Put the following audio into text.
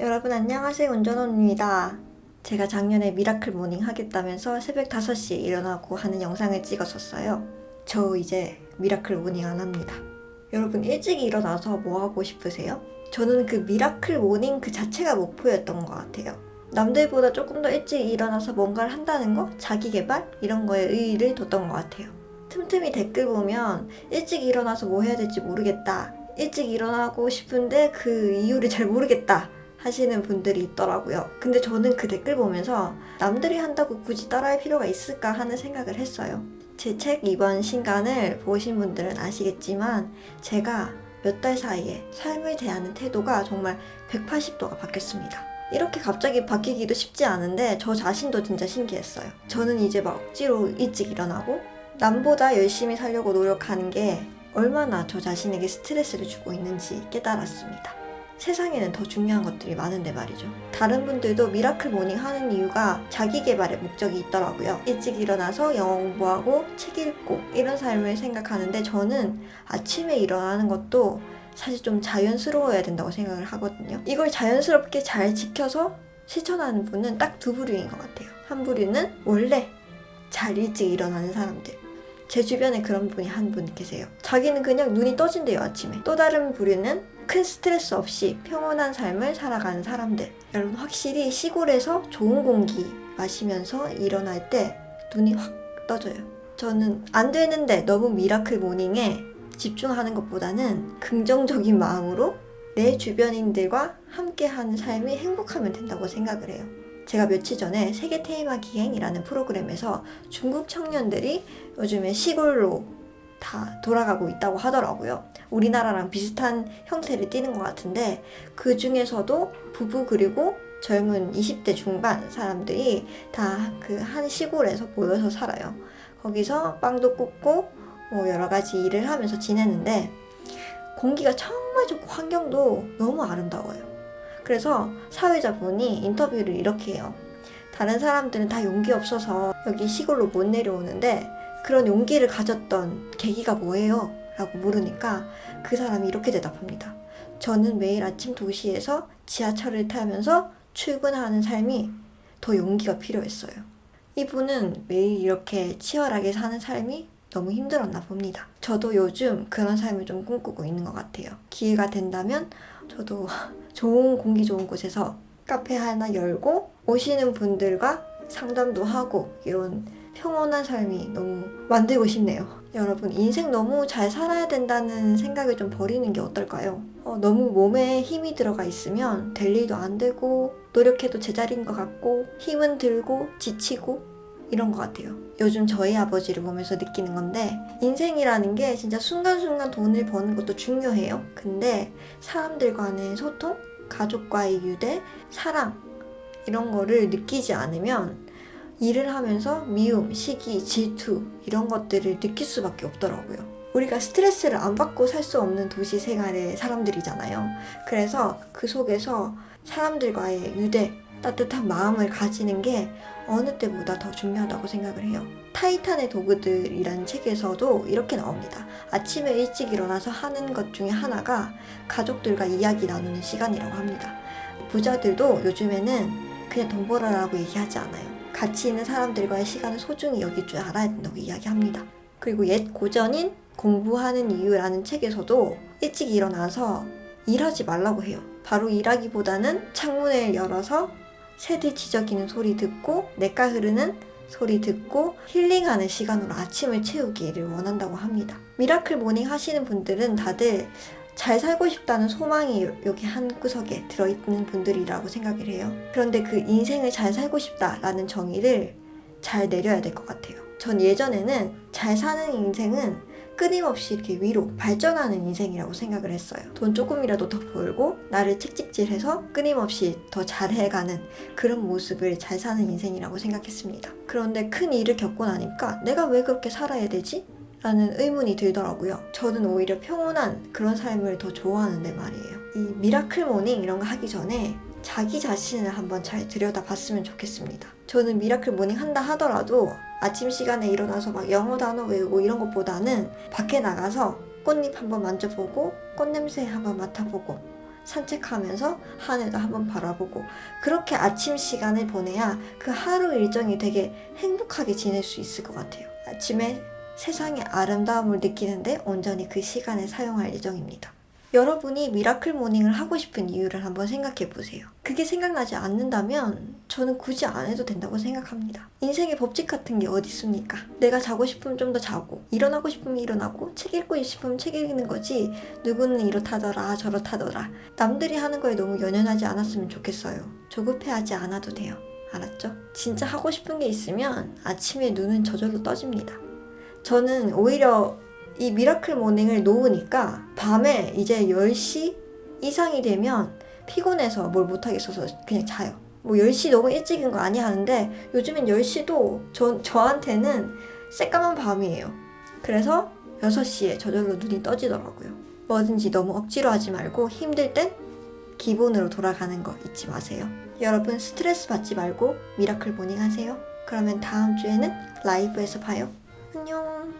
여러분 안녕하세요 운전원입니다. 제가 작년에 미라클 모닝 하겠다면서 새벽 5시에 일어나고 하는 영상을 찍었었어요. 저 이제 미라클 모닝 안 합니다. 여러분 일찍 일어나서 뭐 하고 싶으세요? 저는 그 미라클 모닝 그 자체가 목표였던 것 같아요. 남들보다 조금 더 일찍 일어나서 뭔가를 한다는 거, 자기 개발 이런 거에 의의를 뒀던 것 같아요. 틈틈이 댓글 보면 일찍 일어나서 뭐 해야 될지 모르겠다. 일찍 일어나고 싶은데 그 이유를 잘 모르겠다. 하시는 분들이 있더라고요. 근데 저는 그 댓글 보면서 남들이 한다고 굳이 따라할 필요가 있을까 하는 생각을 했어요. 제 책 이번 신간을 보신 분들은 아시겠지만 제가 몇 달 사이에 삶을 대하는 태도가 정말 180도가 바뀌었습니다. 이렇게 갑자기 바뀌기도 쉽지 않은데 저 자신도 진짜 신기했어요. 저는 이제 막 억지로 일찍 일어나고 남보다 열심히 살려고 노력하는 게 얼마나 저 자신에게 스트레스를 주고 있는지 깨달았습니다. 세상에는 더 중요한 것들이 많은데 말이죠. 다른 분들도 미라클 모닝 하는 이유가 자기 개발의 목적이 있더라고요. 일찍 일어나서 영어 공부하고 책 읽고 이런 삶을 생각하는데 저는 아침에 일어나는 것도 사실 좀 자연스러워야 된다고 생각을 하거든요. 이걸 자연스럽게 잘 지켜서 실천하는 분은 딱 두 부류인 것 같아요. 한 부류는 원래 잘 일찍 일어나는 사람들. 제 주변에 그런 분이 한 분 계세요. 자기는 그냥 눈이 떠진대요, 아침에. 또 다른 부류는 큰 스트레스 없이 평온한 삶을 살아가는 사람들. 여러분, 확실히 시골에서 좋은 공기 마시면서 일어날 때 눈이 확 떠져요. 저는 안 되는데 너무 미라클 모닝에 집중하는 것보다는 긍정적인 마음으로 내 주변인들과 함께하는 삶이 행복하면 된다고 생각을 해요. 제가 며칠 전에 세계 테이마 기행이라는 프로그램에서 중국 청년들이 요즘에 시골로 다 돌아가고 있다고 하더라고요. 우리나라랑 비슷한 형태를 띠는 것 같은데 그 중에서도 부부 그리고 젊은 20대 중반 사람들이 다 그 한 시골에서 모여서 살아요. 거기서 빵도 굽고 뭐 여러 가지 일을 하면서 지내는데 공기가 정말 좋고 환경도 너무 아름다워요. 그래서 사회자분이 인터뷰를 이렇게 해요. 다른 사람들은 다 용기 없어서 여기 시골로 못 내려오는데 그런 용기를 가졌던 계기가 뭐예요? 라고 물으니까 그 사람이 이렇게 대답합니다. 저는 매일 아침 2시에서 지하철을 타면서 출근하는 삶이 더 용기가 필요했어요. 이분은 매일 이렇게 치열하게 사는 삶이 너무 힘들었나 봅니다. 저도 요즘 그런 삶을 좀 꿈꾸고 있는 것 같아요. 기회가 된다면 저도 좋은 공기 좋은 곳에서 카페 하나 열고 오시는 분들과 상담도 하고 이런 평온한 삶이 너무 만들고 싶네요. 여러분, 인생 너무 잘 살아야 된다는 생각을 좀 버리는 게 어떨까요? 어, 너무 몸에 힘이 들어가 있으면 될 일도 안 되고, 노력해도 제자리인 것 같고, 힘은 들고, 지치고, 이런 것 같아요. 요즘 저희 아버지를 보면서 느끼는 건데, 인생이라는 게 진짜 순간순간 돈을 버는 것도 중요해요. 근데 사람들 간의 소통, 가족과의 유대, 사랑, 이런 거를 느끼지 않으면 일을 하면서 미움, 시기, 질투 이런 것들을 느낄 수밖에 없더라고요. 우리가 스트레스를 안 받고 살 수 없는 도시 생활의 사람들이잖아요. 그래서 그 속에서 사람들과의 유대, 따뜻한 마음을 가지는 게 어느 때보다 더 중요하다고 생각을 해요. 타이탄의 도구들이라는 책에서도 이렇게 나옵니다. 아침에 일찍 일어나서 하는 것 중에 하나가 가족들과 이야기 나누는 시간이라고 합니다. 부자들도 요즘에는 그냥 돈 벌어라고 얘기하지 않아요. 같이 있는 사람들과의 시간을 소중히 여길 줄 알아야 된다고 이야기합니다. 그리고 옛 고전인 공부하는 이유라는 책에서도 일찍 일어나서 일하지 말라고 해요. 바로 일하기보다는 창문을 열어서 새들 지저귀는 소리 듣고 냇가 흐르는 소리 듣고 힐링하는 시간으로 아침을 채우기를 원한다고 합니다. 미라클 모닝 하시는 분들은 다들 잘 살고 싶다는 소망이 여기 한 구석에 들어있는 분들이라고 생각을 해요. 그런데 그 인생을 잘 살고 싶다라는 정의를 잘 내려야 될 것 같아요. 전 예전에는 잘 사는 인생은 끊임없이 이렇게 위로 발전하는 인생이라고 생각을 했어요. 돈 조금이라도 더 벌고 나를 책찍질해서 끊임없이 더 잘해가는 그런 모습을 잘 사는 인생이라고 생각했습니다. 그런데 큰 일을 겪고 나니까 내가 왜 그렇게 살아야 되지? 라는 의문이 들더라고요. 저는 오히려 평온한 그런 삶을 더 좋아하는데 말이에요. 이 미라클 모닝 이런 거 하기 전에 자기 자신을 한번 잘 들여다 봤으면 좋겠습니다. 저는 미라클 모닝 한다 하더라도 아침 시간에 일어나서 막 영어 단어 외우고 이런 것보다는 밖에 나가서 꽃잎 한번 만져보고 꽃냄새 한번 맡아보고 산책하면서 하늘도 한번 바라보고 그렇게 아침 시간을 보내야 그 하루 일정이 되게 행복하게 지낼 수 있을 것 같아요. 아침에 세상의 아름다움을 느끼는데 온전히 그 시간을 사용할 예정입니다. 여러분이 미라클 모닝을 하고 싶은 이유를 한번 생각해 보세요. 그게 생각나지 않는다면 저는 굳이 안 해도 된다고 생각합니다. 인생의 법칙 같은 게 어디 있습니까? 내가 자고 싶으면 좀 더 자고, 일어나고 싶으면 일어나고, 책 읽고 싶으면 책 읽는 거지, 누구는 이렇다더라, 저렇다더라. 남들이 하는 거에 너무 연연하지 않았으면 좋겠어요. 조급해하지 않아도 돼요. 알았죠? 진짜 하고 싶은 게 있으면 아침에 눈은 저절로 떠집니다. 저는 오히려 이 미라클 모닝을 놓으니까 밤에 이제 10시 이상이 되면 피곤해서 뭘 못하겠어서 그냥 자요. 뭐 10시 너무 일찍인 거 아니야 하는데 요즘엔 10시도 저, 저한테는 새까만 밤이에요. 그래서 6시에 저절로 눈이 떠지더라고요. 뭐든지 너무 억지로 하지 말고 힘들 땐 기본으로 돌아가는 거 잊지 마세요. 여러분 스트레스 받지 말고 미라클 모닝 하세요. 그러면 다음 주에는 라이브에서 봐요. 안녕.